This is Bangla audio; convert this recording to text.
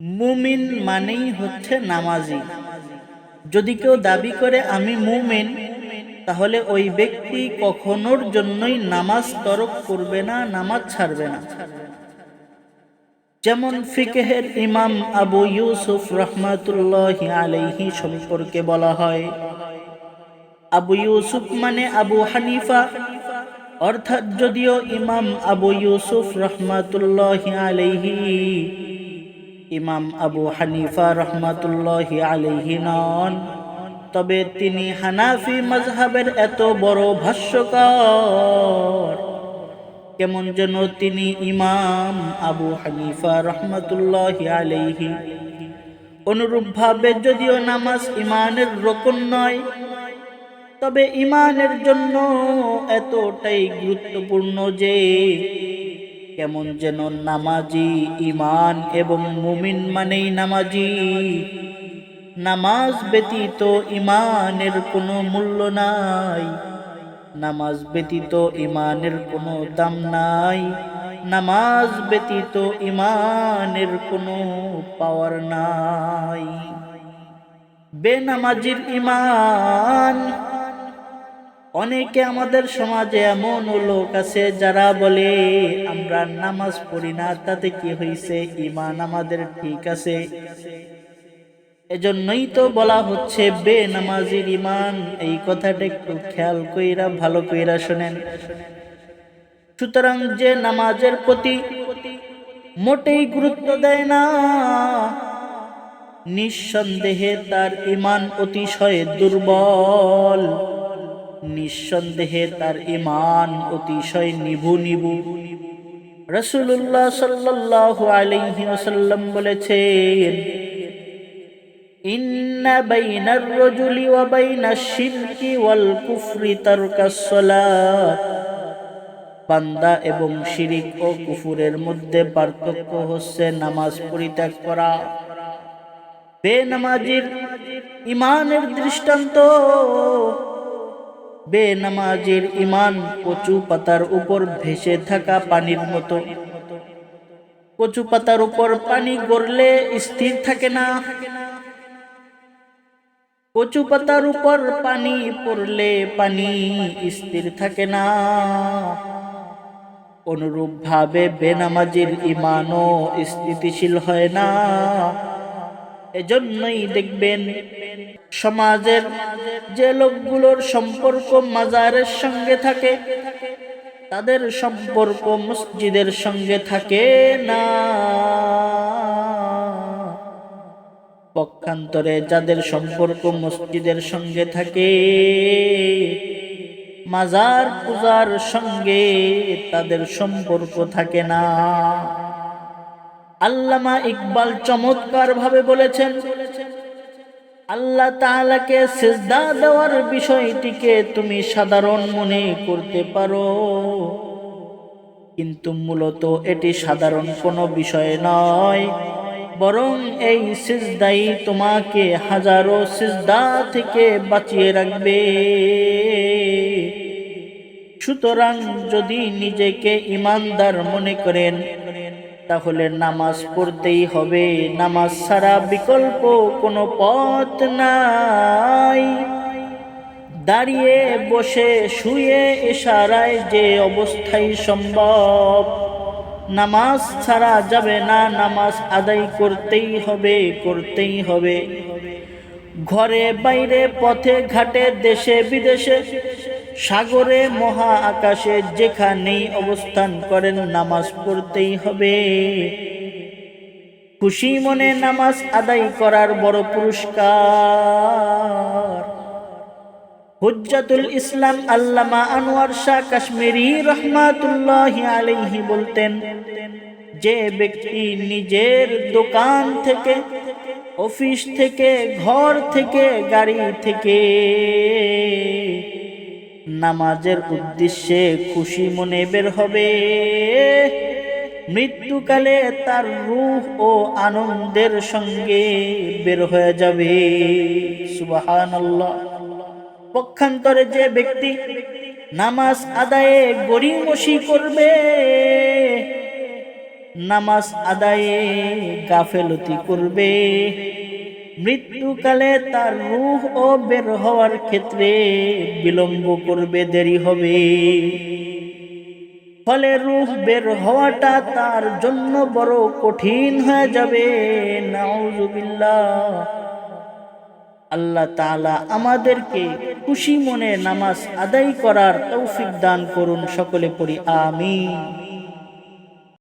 মুমিন মানেই হচ্ছে নামাজি। যদি কেউ দাবি করে, আমি মুমিন, তাহলে ওই ব্যক্তি কখনোর জন্যই নামাজ তরক করবে না, নামাজ ছাড়বে না। যেমন ফিকেহের ইমাম আবু ইউসুফ রহমাতুল্লাহ আলাইহি সম্পর্কে বলা হয়, আবু ইউসুফ মানে আবু হানিফা। অর্থাৎ যদিও ইমাম আবু ইউসুফ রহমাতুল্লাহ আলাইহি ইমাম আবু হানিফা রহমাতুল্লাহ আলাইহি নন। তবে তিনি হানাফি মজহাবের এত বড় ভাষ্যকার। কেমন যেন তিনি ইমাম আবু হানিফা রহমাতুল্লাহ আলাইহি। অনুরূপভাবে যদিও নামাজ ইমানের রকন নয়, তবে ইমানের জন্য এতটাই গুরুত্বপূর্ণ যে কেমন যেন নামাজি ইমান এবং মুমিন মানেই নামাজি। নামাজ ব্যতীত ইমানের কোনো মূল্য নাই। নামাজ ব্যতীত ইমানের কোনো দাম নাই। নামাজ ব্যতীত ইমানের কোনো পাওয়ার নাই। বেনামাজির ইমান অনেকে আমাদের সমাজে এমন লোক আছে যারা বলে, আমরা নামাজ পড়ি না, তাতে কি হয়েছে ইমান আমাদের ঠিক আছে। এজন্যই তো বলা হচ্ছে বে নামাজির ইমান এই কথাটা একটু খেয়াল কইরা, ভালো কইরা শোনেন। সুতরাং যে নামাজের প্রতি মোটেই গুরুত্ব দেয় না, নিঃসন্দেহে তার ইমান অতিশয় দুর্বল। নিঃসন্দেহে তার ইমান অতিশয় নিভু নিভু। রসুল্লাহ সাল্লাহ আলাইহি ওসাল্লাম বলেছেন রজুলি ওয়া বাইনাশ শিরকি ওয়াল কুফরি তারকাস সালাত। বান্দা এবং শিরিক ও কুফুরের মধ্যে পার্থক্য হচ্ছে নামাজ পরিত্যাগ করা। বে বেনামাজির ইমানের দৃষ্টান্ত বেনামাজির ইমান কচু পাতার উপর ভেসে থাকা পানির মতো। কচু পাতার উপর পানি গড়লে স্থির থাকে না। কচু পাতার উপর পানি পড়লে পানি স্থির থাকে না। অনুরূপ ভাবে বেনামাজির ইমানও স্থিতিশীল হয় না। এজন্যই দেখবেন সমাজের যে লোকগুলোর সম্পর্ক মাজারের সঙ্গে থাকে, তাদের সম্পর্ক মসজিদের সঙ্গে থাকে না। পক্ষান্তরে যাদের সম্পর্ক মসজিদের সঙ্গে থাকে, মাজার পূজার সঙ্গে তাদের সম্পর্ক থাকে না। আল্লামা ইকবাল চমৎকার ভাবে বলেছেন আল্লাহ তাআলাকে সেজদা দেওয়ার বিষয়টিকে তুমি সাধারণ মনে করতে পারো। কিন্তু মূলত এটি সাধারণ কোনো বিষয় নয়, বরং এই সিজদাই তোমাকে হাজারো সিজদা থেকে বাঁচিয়ে রাখবে। সুতরাং যদি নিজেকে ইমানদার মনে করেন তাহলে নামাজ পড়তেই হবে। নামাজ ছাড়া বিকল্প কোনো পথ নাই। দাঁড়িয়ে, বসে, শুয়ে ইশারায় যে অবস্থাই সম্ভব। নামাজ ছাড়া যাবে না, নামাজ আদায় করতেই হবে করতেই হবে। ঘরে, বাইরে, পথে, ঘাটে, দেশে, বিদেশে সাগরে মহা আকাশে যেখানেই অবস্থান করেন, নামাজ পড়তেই হবে। খুশি মনে নামাজ আদায় করার বড় পুরস্কার। হুজ্জাতুল ইসলাম আল্লামা আনোয়ার শাহ কাশ্মীরি রহমাতুল্লাহ আলাইহি বলতেন, যে ব্যক্তি নিজের দোকান থেকে, অফিস থেকে, ঘর থেকে, গাড়ি থেকে নামাজের উদ্দেশ্যে খুশি মনে বের হবে। মৃত্যুকালে তার রূহ ও আনন্দের সঙ্গে বের হয়ে যাবে। পক্ষান্তরে যে ব্যক্তি নামাজ আদায়ে গড়িমসি করবে, নামাজ আদায়ে গাফেলতি করবে। মৃত্যুকালে তার রূহ ও বের হওয়ার ক্ষেত্রে বিলম্ব করবে, দেরি হবে। ফলে রুহ বের হওয়াটা তার জন্য বড় কঠিন হয়ে যাবে। আল্লাহ তাআলা আমাদেরকে খুশি মনে নামাজ আদায় করার তৌফিক দান করুন, সকলে পড়ি, আমিন।